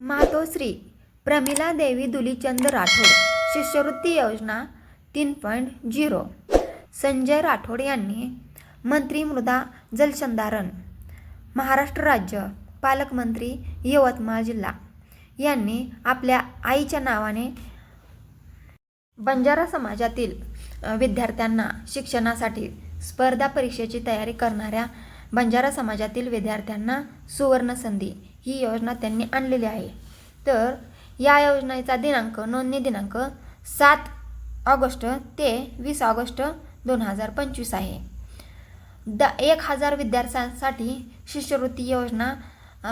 मातोश्री प्रमिला देवी दुलीचंद राठोड शिष्यवृत्ती योजना तीन पॉईंट झिरो. संजय राठोड यांनी मंत्री मृदा जलसंधारण महाराष्ट्र राज्य पालकमंत्री यवतमाळ जिल्हा यांनी आपल्या आईच्या नावाने बंजारा समाजातील विद्यार्थ्यांना शिक्षणासाठी स्पर्धा परीक्षेची तयारी करणाऱ्या बंजारा समाजातील विद्यार्थ्यांना सुवर्ण संधी ही योजना त्यांनी आणलेली आहे. तर या योजनेचा दिनांक नोंदणी दिनांक सात ऑगस्ट ते वीस ऑगस्ट दोन हजार पंचवीस आहे. द एक हजार विद्यार्थ्यांसाठी शिष्यवृत्ती योजना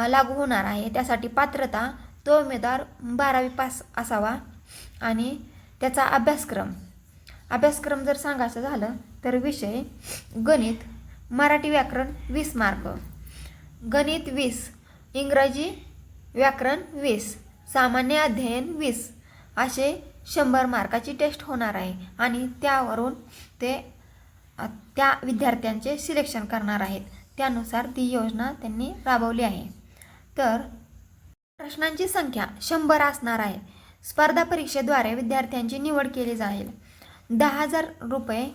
लागू होणार आहे. त्यासाठी पात्रता तो उमेदवार बारावी पास असावा आणि त्याचा अभ्यासक्रम. अभ्यासक्रम जर सांगायचं झालं तर विषय गणित मराठी व्याकरण वीस मार्क. गणित वीस इंग्रजी व्याकरण वीस सामान्य अध्ययन वीस असे शंभर मार्काची टेस्ट होणार आहे आणि त्यावरून ते त्या विद्यार्थ्यांचे सिलेक्शन करणार आहेत. त्यानुसार ती योजना त्यांनी राबवली आहे. तर प्रश्नांची संख्या शंभर असणार आहे. स्पर्धा परीक्षेद्वारे विद्यार्थ्यांची निवड केली जाईल. दहा हजार रुपये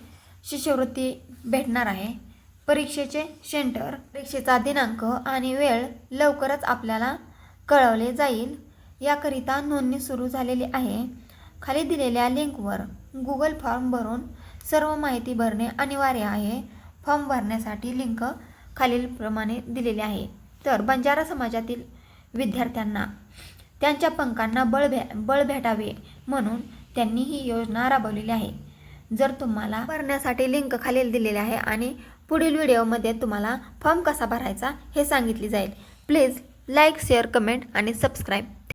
शिष्यवृत्ती भेटणार आहे. परीक्षेचे सेंटर परीक्षेचा दिनांक आणि वेळ लवकरच आपल्याला कळवले जाईल. याकरिता नोंदणी सुरू झालेली आहे. खाली दिलेल्या लिंकवर गुगल फॉर्म भरून सर्व माहिती भरणे अनिवार्य आहे. फॉर्म भरण्यासाठी लिंक खालीलप्रमाणे दिलेली आहे. तर बंजारा समाजातील विद्यार्थ्यांना त्यांच्या पंखांना बळ भे बळ भेटावे म्हणून त्यांनी ही योजना राबवलेली आहे. जर तुम्हाला भरण्यासाठी लिंक खालील दिलेली आहे आणि पुढील व्हिडिओमध्ये तुम्हाला फॉर्म कसा भरायचा हे सांगितले जाईल. प्लीज लाईक शेअर कमेंट आणि सबस्क्राईब.